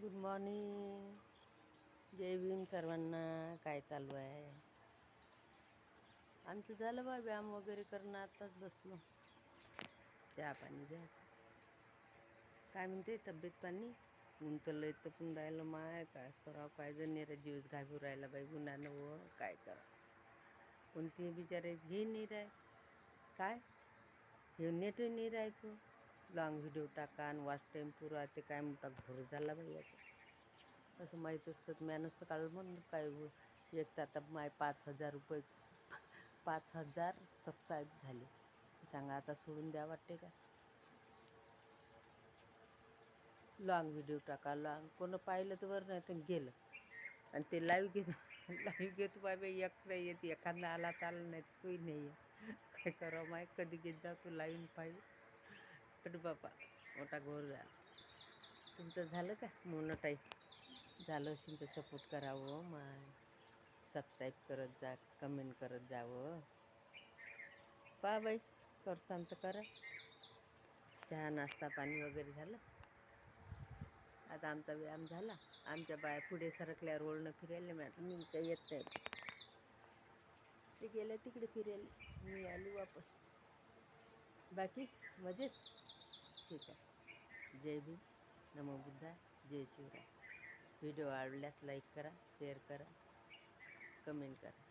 Good morning जय भीम सर्वांना. काय चालू आहे? आमचं झालं बा व्यायाम वगैरे करणं. आताच बसलो. चहा पाणी घ्यायचं. काय म्हणते? तब्येत पाणी? ऊन तर पण राहिलं माय. काय करावं? काय जण नेरा जीवच घाबरू राहिला बाई गुणानं व काय करावं? कोणते बिचारे घे नाही राय काय? हे नेटही नाही राहायचं. लॉंग व्हिडिओ टाका आणि वाच टाईम पुरा ते काय म्हणतात घोर झाला बाई असं माहीत असतं तर नसतं काढलं म्हणून काय एक तर आता माय पाच हजार रुपये पाच हजार सबस्क्राईब झाले. सांगा आता सोडून द्या वाटते का? लॉंग व्हिडिओ टाका लॉंग कोण पाहिलं तर बरं नाही तर गेलं. आणि ते लाईव्ह घेत लाईव्ह घेतो बाबा बाई एक नाही येत एखादा आला तर आला नाही तर काही नाही आहे काय करावं माय कधी घेत जाऊ तू लाईव्ह पाहिजे कट बापा मोठा घोर तुमचं झालं का? मोनोटाईज झालं असेल तर सपोर्ट करावं माय. सबस्क्राईब करत जा कमेंट करत जावं. पा बाई कर शांत करा. चहा नाश्ता पाणी वगैरे झालं? आता आमचा व्यायाम झाला. आमच्या बाया पुढे सरकल्यावर रोडनं फिरायला. मॅडम मी काही येत नाही. ते गेलं तिकडे फिरायला. मी आली वापस. बाकी मजेत. ठीक आहे. जय भीम. नमो बुद्धा. जय शिवराय. व्हिडिओ आवडल्यास लाईक करा शेअर करा कमेंट करा.